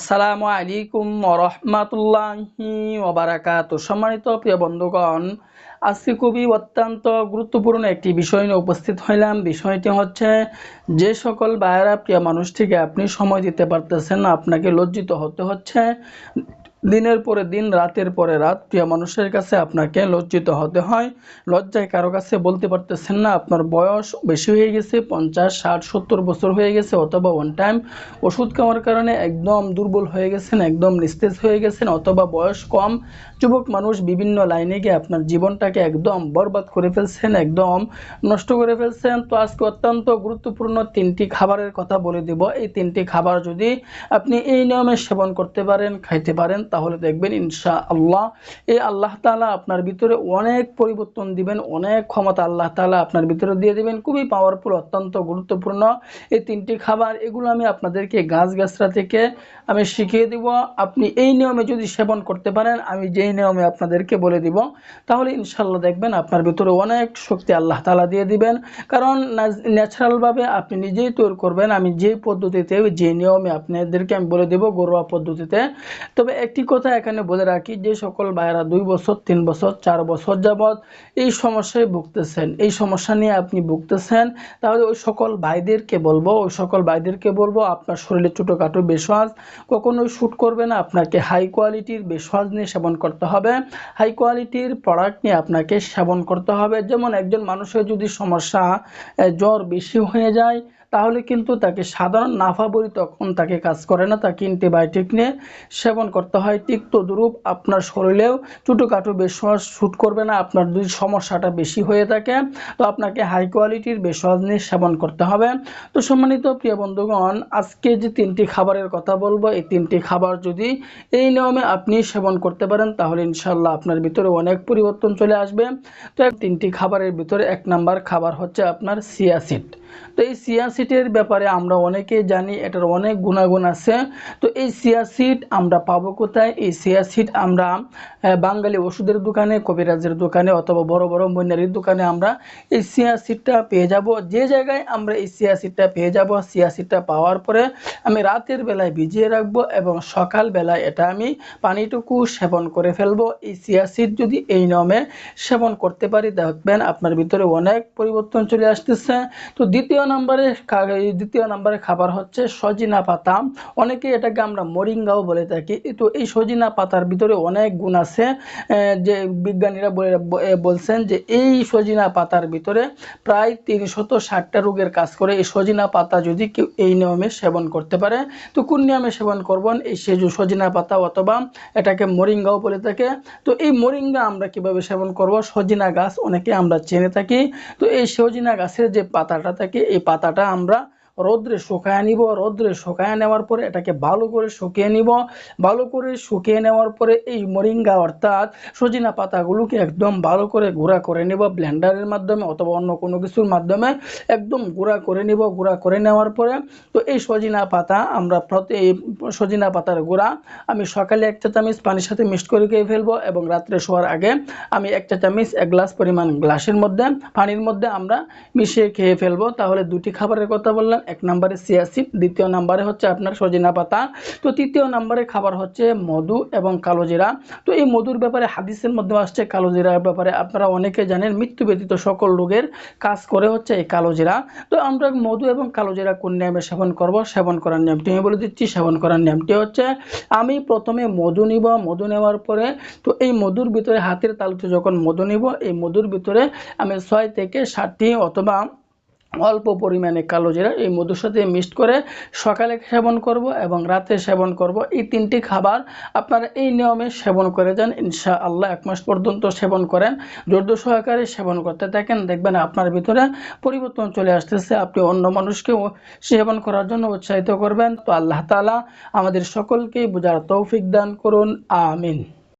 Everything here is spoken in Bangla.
আসসালামু আলাইকুম রহমাতুল্লাহি ওবারাকাত সম্মানিত প্রিয় বন্ধুগণ, আজকে খুবই অত্যন্ত গুরুত্বপূর্ণ একটি বিষয় নিয়ে উপস্থিত হইলাম। বিষয়টি হচ্ছে, যে সকল বায়রা প্রিয় মানুষটিকে আপনি সময় দিতে পারতেছেন আপনাকে লজ্জিত হতে হচ্ছে দিনের পরে দিন, রাতের পরে রাত, প্রিয় মানুষের কাছে আপনাকে লজ্জিত হতে হয়। লজ্জায় কারও কাছে বলতে পারতেছেন না, আপনার বয়স বেশি হয়ে গেছে, পঞ্চাশ, ষাট, সত্তর বছর হয়ে গেছে, অথবা ওয়ান টাইম ওষুধ খাওয়ার কারণে একদম দুর্বল হয়ে গেছেন, একদম নিস্তেজ হয়ে গেছেন, অথবা বয়স কম যুবক মানুষ বিভিন্ন লাইনে গিয়ে আপনার জীবনটাকে একদম বরবাদ করে ফেলছেন, একদম নষ্ট করে ফেলছেন। তো আজকে অত্যন্ত গুরুত্বপূর্ণ তিনটি খাবারের কথা বলে দিব। এই তিনটি খাবার যদি আপনি এই নিয়মে সেবন করতে পারেন, খাইতে পারেন, তাহলে দেখবেন ইনশা আল্লাহ এই আল্লাহ তালা আপনার ভিতরে অনেক পরিবর্তন দিবেন, অনেক ক্ষমতা আল্লাহ তালা আপনার ভিতরে দিয়ে দিবেন। খুবই পাওয়ারফুল অত্যন্ত গুরুত্বপূর্ণ এই তিনটি খাবার। এগুলো আমি আপনাদেরকে গাছ গাছরা থেকে আমি শিখিয়ে দিব। আপনি এই নিয়মে যদি সেবন করতে পারেন, আমি যেই নিয়মে আপনাদেরকে বলে দিব। তাহলে ইনশাল্লাহ দেখবেন আপনার ভিতরে অনেক শক্তি আল্লাহ তালা দিয়ে দিবেন। কারণ ন্যাচারালভাবে আপনি নিজেই তৈরি করবেন। আমি যে পদ্ধতিতে, যে নিয়মে আপনাদেরকে আমি বলে দেব ঘরোয়া পদ্ধতিতে। তবে একটি কথা এখানে বলে রাখি, যে সকল ভাইয়েরা দুই বছর, তিন বছর, চার বছর যাবৎ এই সমস্যায় ভুগতেছেন। এই সমস্যা নিয়ে আপনি ভুগতেছেন, তাহলে ওই সকল ভাইদেরকে বলব, ওই সকল ভাইদেরকে বলব, আপনার শরীরে ছোটোখাটো বেশওয়াজ কখনোই শ্যুট করবে না। আপনাকে হাই কোয়ালিটির বেশওয়াজ নিয়ে সেবন করতে হবে। হাই কোয়ালিটির প্রোডাক্ট নিয়ে আপনাকে সেবন করতে হবে। যেমন একজন মানুষের যদি সমস্যা জ্বর বেশি হয়ে যায় তাহলে কিন্তু তাকে সাধারণ নাফা বলি তখন তাকে কাজ করে না, তাকে অ্যান্টিবায়োটিক নিয়ে সেবন করতে হয়। ঠিক তদ্রূপ আপনার শরীরেও ছোটোখাটো বেশওয়াজ শ্যুট করবে না, আপনার যদি সমস্যাটা বেশি হয়ে থাকে, তো আপনাকে হাই কোয়ালিটির বেশওয়াজ নিয়ে সেবন করতে হবে। তো সম্মানিত প্রিয় বন্ধুগণ, আজকে যে তিনটি খাবারের কথা বলব, এই তিনটি খাবার যদি এই নিয়মে আপনি সেবন করতে পারেন, তাহলে ইনশাল্লাহ আপনার ভিতরে অনেক পরিবর্তন চলে আসবে। তো তিনটি খাবারের ভিতরে এক নাম্বার খাবার হচ্ছে আপনার সিয়াসিড। তো এই সিয়াসিটের ব্যাপারে আমরা অনেকেই জানি, এটার অনেক গুণাগুণ আছে। তো এই সিয়া সিট আমরা পাবো কোথায়? এই সিয়া সিট আমরা বাঙালি ওষুধের দোকানে, কবিরাজের দোকানে অথবা বড় বড় মইনারির দোকানে আমরা এই সিয়া সিটটা পেয়ে যাব। যে জায়গায় আমরা এই সিয়া সিটটা পেয়ে যাব সিয়া সিটটা পাওয়ার পরে আমি রাতের বেলায় ভিজিয়ে রাখব এবং সকাল বেলায় এটা আমি পানিটুকু সেবন করে ফেলব। এই সিয়া সিট যদি এই নিয়মে সেবন করতে পারি, দেখবেন আপনার ভিতরে অনেক পরিবর্তন চলে আসতেছে। তো দ্বিতীয় নম্বরে দ্বিতীয় নম্বরে খাবার হচ্ছে সজিনা পাতা। অনেকে এটাকে আমরা মরিঙ্গাও বলে থাকি। তো এই সজিনা পাতার ভিতরে অনেক গুণ আছে। যে বিজ্ঞানীরা বলে বলছেন যে এই সজিনা পাতার ভিতরে প্রায় তিনশত ষাটটা রোগের কাজ করে। এই সজিনা পাতা যদি কেউ এই নিয়মে সেবন করতে পারে, তো কোন নিয়মে সেবন করবেন? এই সেজু সজিনা পাতা অথবা এটাকে মরিঙ্গাও বলে থাকে। তো এই মরিঙ্গা আমরা কীভাবে সেবন করব? সজিনা গাছ অনেকে আমরা চেনে থাকি। তো এই সজিনা গাছের যে পাতাটা থাকে, এই পাতাটা আমরা রোদ্রে শুকায় নিব, রোদ্রে শুকায় নেওয়ার পরে এটাকে ভালো করে শুকিয়ে নিব। ভালো করে শুকিয়ে নেওয়ার পরে এই মরিঙ্গা অর্থাৎ সজিনা পাতাগুলোকে একদম ভালো করে গুঁড়া করে নিব ব্লেন্ডারের মাধ্যমে অথবা অন্য কোনো কিছুর মাধ্যমে একদম গুঁড়া করে নিব, গুঁড়া করে নেওয়ার পরে তো এই সজিনা পাতা আমরা প্রতি সজিনা পাতার গুঁড়া আমি সকালে একটা চামিচ পানির সাথে মিক্সড করে খেয়ে ফেলব এবং রাত্রে শোয়ার আগে আমি একটা চামিচ, এক গ্লাস পরিমাণ গ্লাসের মধ্যে, পানির মধ্যে আমরা মিশিয়ে খেয়ে ফেলব। তাহলে দুটি খাবারের কথা বললাম। এক নম্বরে সিয়াসিড দ্বিতীয় নম্বরে হচ্ছে আপনার সজিনা পাতা। তো তৃতীয় নম্বরে খাবার হচ্ছে মধু এবং কালোজিরা তো এই মধুর ব্যাপারে হাদিসের মধ্যে আসছে কালোজিরার ব্যাপারে। আপনারা অনেকে জানেন মৃত্যু ব্যতীত সকল রোগের কাজ করে হচ্ছে এই কালোজিরা তো আমরা মধু এবং কালোজিরা কোন নিয়মে সেবন করব? সেবন করার নিয়মটি আমি বলে দিচ্ছি। সেবন করার নিয়মটি হচ্ছে, আমি প্রথমে মধু নিব, মধু নেওয়ার পরে তো এই মধুর ভিতরে হাতের তালুতে যখন মধু নিব, এই মধুর ভিতরে আমি ছয় থেকে ষাটটি অথবা অল্প পরিমাণে কালো জিরা এই মধুর সাথে মিক্সড করে সকালে সেবন করব এবং রাতে সেবন করব। এই তিনটি খাবার আপনারা এই নিয়মে সেবন করে যান। ইনশা আল্লাহ এক মাস পর্যন্ত সেবন করেন। জোরদ সহকারে সেবন করতে থাকেন। দেখবেন আপনার ভিতরে পরিবর্তন চলে আসতেছে। আপনি অন্য মানুষকেও সেবন করার জন্য উৎসাহিত করবেন। তো আল্লাহ তালা আমাদের সকলকেই বোঝার তৌফিক দান করুন। আমিন।